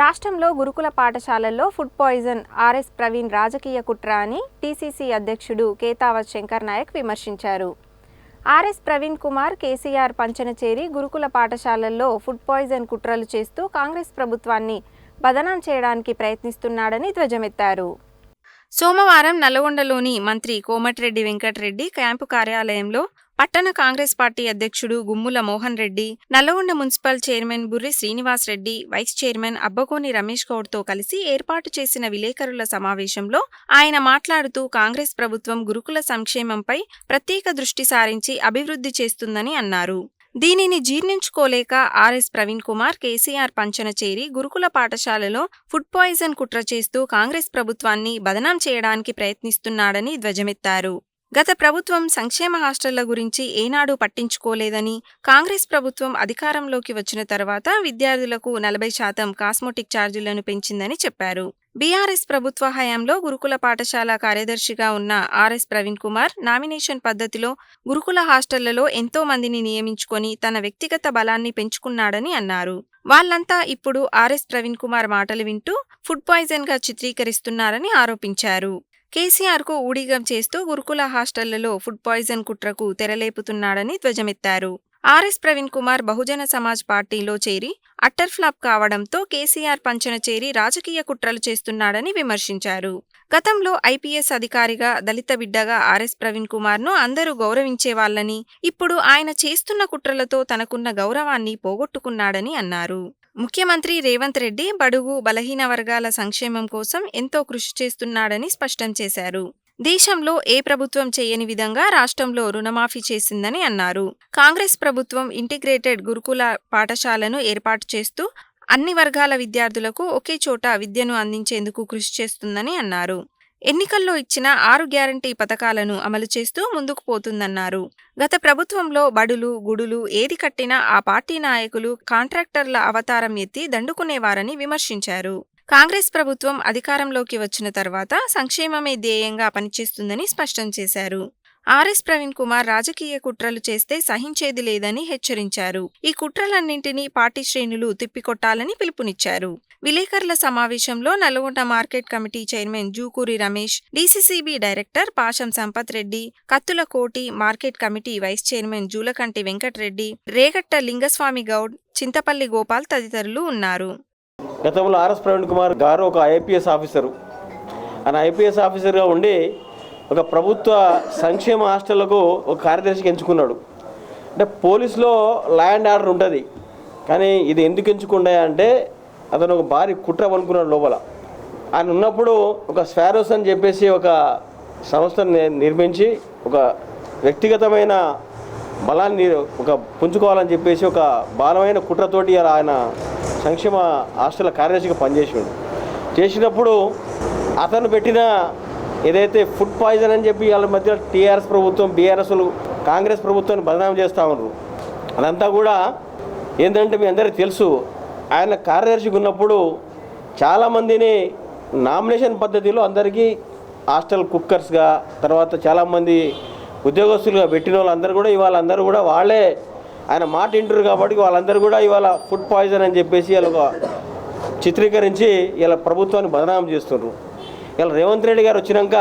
రాష్ట్రంలో గురుకుల పాఠశాలల్లో ఫుడ్ పాయిజన్ ఆర్ఎస్ ప్రవీణ్ రాజకీయ కుట్ర అని టీసీసీ అధ్యక్షుడు కేతావత్ శంకర్ నాయక్ విమర్శించారు. ఆర్ఎస్ ప్రవీణ్ కుమార్ కేసీఆర్ పంచన చేరి గురుకుల పాఠశాలల్లో ఫుడ్ పాయిజన్ కుట్రలు చేస్తూ కాంగ్రెస్ ప్రభుత్వాన్ని బదనాం చేయడానికి ప్రయత్నిస్తున్నాడని ధ్వజమెత్తారు. సోమవారం నల్గొండలోని మంత్రి కోమటిరెడ్డి వెంకటరెడ్డి క్యాంపు కార్యాలయంలో పట్టణ కాంగ్రెస్ పార్టీ అధ్యక్షుడు Gummula Mohan Reddy Nalgonda municipal chairman Burri Srinivas Reddy vice chairman Abbagoni Ramesh గౌడ్తో కలిసి ఏర్పాటు చేసిన విలేకరుల సమావేశంలో ఆయన మాట్లాడుతూ కాంగ్రెస్ ప్రభుత్వం గురుకుల సంక్షేమంపై ప్రత్యేక దృష్టి సారించి అభివృద్ధి చేస్తుందని అన్నారు. దీనిని జీర్ణించుకోలేక ఆర్ఎస్ ప్రవీణ్ కుమార్ కేసీఆర్ పంచన చేరి గురుకుల పాఠశాలలో ఫుడ్ పాయిజన్ కుట్ర చేస్తూ కాంగ్రెస్ ప్రభుత్వాన్ని బదనాం చేయడానికి ప్రయత్నిస్తున్నాడని ధ్వజమెత్తారు. గత ప్రభుత్వం సంక్షేమ హాస్టళ్ళ గురించి ఏనాడు పట్టించుకోలేదని కాంగ్రెస్ ప్రభుత్వం అధికారంలోకి వచ్చిన తర్వాత విద్యార్థులకు నలభై శాతం కాస్మోటిక్ ఛార్జీలను పెంచిందని చెప్పారు. బీఆర్ఎస్ ప్రభుత్వ హయాంలో గురుకుల పాఠశాల కార్యదర్శిగా ఉన్న ఆర్ఎస్ ప్రవీణ్ కుమార్ నామినేషన్ పద్ధతిలో గురుకుల హాస్టళ్ళలో ఎంతో మందిని నియమించుకొని తన వ్యక్తిగత బలాన్ని పెంచుకున్నాడని అన్నారు. వాళ్ళంతా ఇప్పుడు ఆర్ఎస్ ప్రవీణ్ కుమార్ మాటలు వింటూ ఫుడ్ పాయిజన్గా చిత్రీకరిస్తున్నారని ఆరోపించారు. కేసీఆర్కు ఊడిగం చేస్తూ గురుకుల హాస్టళ్ళలో ఫుడ్ పాయిజన్ కుట్రకు తెరలేపుతున్నాడని ధ్వజమెత్తారు. ఆర్ఎస్ ప్రవీణ్ కుమార్ బహుజన సమాజ్ పార్టీలో చేరి అట్టర్ ఫ్లాప్ కావడంతో కేసీఆర్ పంచన చేరి రాజకీయ కుట్రలు చేస్తున్నాడని విమర్శించారు. గతంలో ఐపీఎస్ అధికారిగా దళిత బిడ్డగా ఆర్ఎస్ ప్రవీణ్ కుమార్ను అందరూ గౌరవించేవాళ్ళని ఇప్పుడు ఆయన చేస్తున్న కుట్రలతో తనకున్న గౌరవాన్ని పోగొట్టుకున్నాడని అన్నారు. ముఖ్యమంత్రి రేవంత్ రెడ్డి బడుగు బలహీన వర్గాల సంక్షేమం కోసం ఎంతో కృషి చేస్తున్నాడని స్పష్టం చేశారు. దేశంలో ఏ ప్రభుత్వం చేయని విధంగా రాష్ట్రంలో రుణమాఫీ చేసిందని అన్నారు. కాంగ్రెస్ ప్రభుత్వం ఇంటిగ్రేటెడ్ గురుకుల పాఠశాలను ఏర్పాటు చేస్తూ అన్ని వర్గాల విద్యార్థులకు ఒకే చోట విద్యను అందించేందుకు కృషి చేస్తుందని అన్నారు. ఎన్నికల్లో ఇచ్చిన ఆరు గ్యారంటీ పథకాలను అమలు చేస్తూ ముందుకు పోతుందన్నారు. గత ప్రభుత్వంలో బడులు గుడులు ఏది కట్టినా ఆ పార్టీ నాయకులు కాంట్రాక్టర్ల అవతారం ఎత్తి దండుకునేవారని విమర్శించారు. కాంగ్రెస్ ప్రభుత్వం అధికారంలోకి వచ్చిన తర్వాత సంక్షేమమే ధ్యేయంగా పనిచేస్తుందని స్పష్టం చేశారు. ఆర్ఎస్ ప్రవీణ్ కుమార్ రాజకీయ కుట్రలు చేస్తే సహించేది లేదని హెచ్చరించారు. ఈ కుట్రలన్నింటినీ పార్టీ శ్రేణులు తిప్పికొట్టాలని పిలుపునిచ్చారు. విలేకరుల సమావేశంలో Nalgonda market committee chairman Jukuri Ramesh DCCB director Pasham Sampath Reddy Kattula Koti market committee vice chairman Julakanti Venkatareddy Regatta Lingaswamy Goud Chintapalli Gopal తదితరులు ఉన్నారు. గతంలో ఆర్ఎస్ ప్రవీణ్ కుమార్ గారు ఒక ఐపీఎస్ ఆఫీసరు. ఆయన ఐపీఎస్ ఆఫీసర్గా ఉండి ఒక ప్రభుత్వ సంక్షేమ హాస్టళ్ళకు ఒక కార్యదర్శికి ఎంచుకున్నాడు. అంటే పోలీసులో లా అండ్ ఆర్డర్ ఉంటుంది. కానీ ఇది ఎందుకు ఎంచుకుండా అంటే అతను ఒక భారీ కుట్ర అనుకున్నాడు లోపల. ఆయన ఉన్నప్పుడు ఒక స్వారోస్ అని చెప్పేసి ఒక సంస్థను నిర్మించి ఒక వ్యక్తిగతమైన బలాన్ని ఒక పుంజుకోవాలని చెప్పేసి ఒక బలమైన కుట్రతోటి అలా ఆయన సంక్షేమ హాస్టల్ కార్యదర్శిగా పనిచేసాడు. చేసినప్పుడు అతను పెట్టిన ఏదైతే ఫుడ్ పాయిజన్ అని చెప్పి వాళ్ళ మధ్య టీఆర్ఎస్ ప్రభుత్వం బీఆర్ఎస్లు కాంగ్రెస్ ప్రభుత్వాన్ని బదనాం చేస్తూ ఉన్నారు. అదంతా కూడా ఏంటంటే మీ అందరికీ తెలుసు ఆయన కార్యదర్శిగా ఉన్నప్పుడు చాలామందిని నామినేషన్ పద్ధతిలో అందరికీ హాస్టల్ కుక్కర్స్గా తర్వాత చాలామంది ఉద్యోగస్తులుగా పెట్టిన వాళ్ళందరూ కూడా ఇవాళ అందరూ కూడా వాళ్ళే ఆయన మాట వింటారు కాబట్టి వాళ్ళందరూ కూడా ఇవాళ ఫుడ్ పాయిజన్ అని చెప్పేసి ఇలా చిత్రీకరించి ఇలా ప్రభుత్వాన్ని బదనాం చేస్తున్నారు. ఇలా రేవంత్ రెడ్డి గారు వచ్చినాక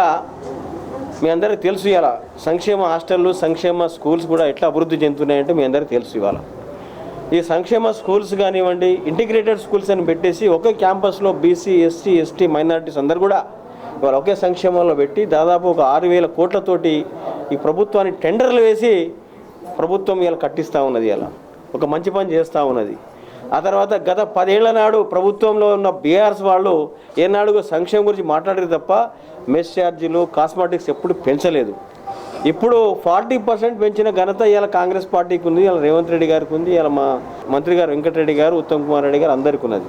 మీ అందరికీ తెలుసు ఇలా సంక్షేమ హాస్టళ్ళు సంక్షేమ స్కూల్స్ కూడా ఎట్లా అభివృద్ధి చెందుతున్నాయంటే మీ అందరికీ తెలుసు ఇవాళ. ఈ సంక్షేమ స్కూల్స్ కానివ్వండి ఇంటిగ్రేటెడ్ స్కూల్స్ అని పెట్టేసి ఒకే క్యాంపస్లో బీసీ ఎస్సీ ఎస్టీ మైనారిటీస్ అందరు కూడా ఇవాళ ఒకే సంక్షేమంలో పెట్టి దాదాపు ఒక ఆరు వేల కోట్లతోటి ఈ ప్రభుత్వాన్ని టెండర్లు వేసి ప్రభుత్వం ఇలా కట్టిస్తూ ఉన్నది ఇలా ఒక మంచి పని చేస్తూ ఉన్నది. ఆ తర్వాత గత పదేళ్ళ నాడు ప్రభుత్వంలో ఉన్న బీఆర్ఎస్ వాళ్ళు ఏనాడు సంక్షేమం గురించి మాట్లాడారు తప్ప మెస్ ఛార్జీలు కాస్మెటిక్స్ ఎప్పుడు పెంచలేదు. ఇప్పుడు ఫార్టీ పర్సెంట్ పెంచిన ఘనత ఇవాళ కాంగ్రెస్ పార్టీకి ఉంది ఇలా రేవంత్ రెడ్డి గారికి ఉంది ఇలా మా మంత్రి గారు వెంకటరెడ్డి గారు ఉత్తమ్ కుమార్ రెడ్డి గారు అందరికీ ఉన్నది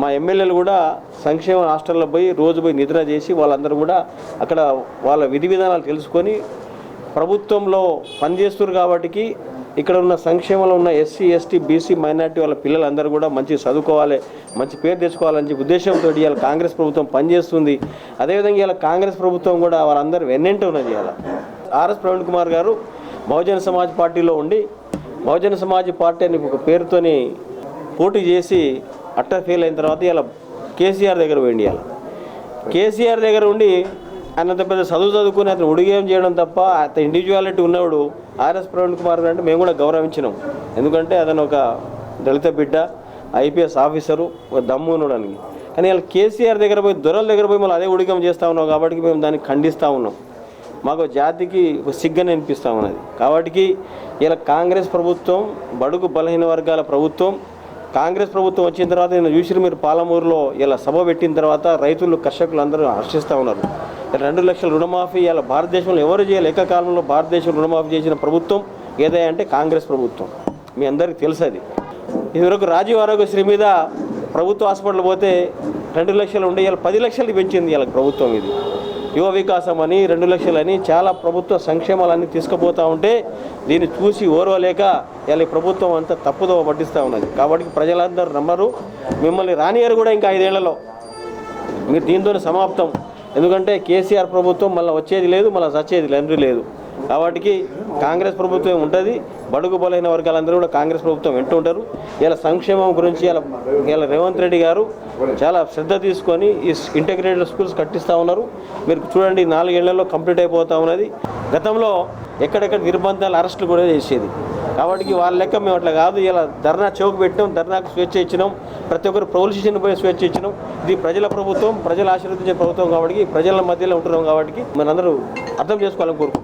మా ఎమ్మెల్యేలు కూడా సంక్షేమ హాస్టల్లో పోయి రోజు పోయి నిద్ర చేసి వాళ్ళందరూ కూడా అక్కడ వాళ్ళ విధి విధానాలు తెలుసుకొని ప్రభుత్వంలో పనిచేస్తున్నారు కాబట్టి ఇక్కడ ఉన్న సంక్షేమంలో ఉన్న ఎస్సీ ఎస్టీ బీసీ మైనార్టీ వాళ్ళ పిల్లలందరూ కూడా మంచి చదువుకోవాలి మంచి పేరు తెచ్చుకోవాలని చెప్పి ఉద్దేశంతో ఇవాళ కాంగ్రెస్ ప్రభుత్వం పనిచేస్తుంది. అదేవిధంగా ఇలా కాంగ్రెస్ ప్రభుత్వం కూడా వాళ్ళందరూ వెన్నెంట ఉన్నది ఇవాళ. ఆర్ఎస్ ప్రవీణ్ కుమార్ గారు బహుజన సమాజ్ పార్టీలో ఉండి బహుజన సమాజ్ పార్టీ అని ఒక పేరుతోని పోటీ చేసి అట్ట ఫెయిల్ అయిన తర్వాత ఇలా కేసీఆర్ దగ్గర పోయింది ఇలా కేసీఆర్ దగ్గర ఉండి అన్నంత పెద్ద చదువు చదువుకుని అతను ఉడిగేం చేయడం తప్ప అతని ఇండివిజువాలిటీ ఉన్నవాడు ఆర్ఎస్ ప్రవీణ్ కుమార్ అంటే మేము కూడా గౌరవించినాం. ఎందుకంటే అతను ఒక దళిత బిడ్డ ఐపీఎస్ ఆఫీసరు ఒక దమ్ము ఉండడానికి కానీ ఇలా కేసీఆర్ దగ్గర పోయి దొరల దగ్గర పోయి మళ్ళీ అదే ఉడికం చేస్తూ ఉన్నాం కాబట్టి మేము దాన్ని ఖండిస్తూ ఉన్నాం. మాకు జాతికి ఒక సిగ్గని అనిపిస్తూ ఉన్నది. కాబట్టి ఇలా కాంగ్రెస్ ప్రభుత్వం బడుగు బలహీన వర్గాల ప్రభుత్వం కాంగ్రెస్ ప్రభుత్వం వచ్చిన తర్వాత నేను చూసిరు మీరు పాలమూరులో ఇలా సభ పెట్టిన తర్వాత రైతులు కర్షకులు అందరూ హర్షిస్తూ ఉన్నారు. రెండు లక్షల రుణమాఫీ ఇలా భారతదేశంలో ఎవరు చేయాలి? ఏకకాలంలో భారతదేశంలో రుణమాఫీ చేసిన ప్రభుత్వం ఏదైనా అంటే కాంగ్రెస్ ప్రభుత్వం. మీ అందరికీ తెలుసు అది ఇదివరకు రాజీవ్ ఆరోగ్యశ్రీ మీద ప్రభుత్వ హాస్పిటల్ పోతే రెండు లక్షలు ఉండే ఇలా పది లక్షలు పెంచింది ఇలా ప్రభుత్వం ఇది. యువ వికాసం అని రెండు లక్షలని చాలా ప్రభుత్వ సంక్షేమాలన్నీ తీసుకుపోతూ ఉంటే దీన్ని చూసి ఓర్వలేక ఇలా ఈ ప్రభుత్వం అంతా తప్పుదోవ పట్టిస్తూ ఉన్నది. కాబట్టి ప్రజలందరూ నమ్మరు. మిమ్మల్ని రానియరు కూడా ఇంకా ఐదేళ్ళలో. మీరు దీంతో సమాప్తం. ఎందుకంటే కేసీఆర్ ప్రభుత్వం మళ్ళీ వచ్చేది లేదు మళ్ళీ చచ్చేది లేదు లేదు. కాబట్టి కాంగ్రెస్ ప్రభుత్వం ఉంటుంది బడుగు బలైన వర్గాలందరూ కూడా కాంగ్రెస్ ప్రభుత్వం వింటూ ఉంటారు. ఇలా సంక్షేమం గురించి ఇలా ఇలా రేవంత్ రెడ్డి గారు చాలా శ్రద్ధ తీసుకొని ఈ ఇంటిగ్రేటెడ్ స్కూల్స్ కట్టిస్తూ ఉన్నారు. మీరు చూడండి నాలుగేళ్ళలో కంప్లీట్ అయిపోతూ ఉన్నది. గతంలో ఎక్కడెక్కడ నిర్బంధాలు అరెస్టులు కూడా చేసేది. కాబట్టి వాళ్ళ లెక్క మేము అట్లా కాదు. ఇలా ధర్నా చౌక్ పెట్టాం ధర్నాకు స్వేచ్ఛ ఇచ్చినాం. ప్రతి ఒక్కరు పోలీస్ స్టేషన్ పోయి స్వేచ్ఛ ఇచ్చినాం. ఇది ప్రజల ప్రభుత్వం ప్రజలు ఆశీర్వదించే ప్రభుత్వం కాబట్టి ప్రజల మధ్యలో ఉంటున్నాం కాబట్టి మనందరూ అర్థం చేసుకోవాలని కోరుకుంటున్నాం.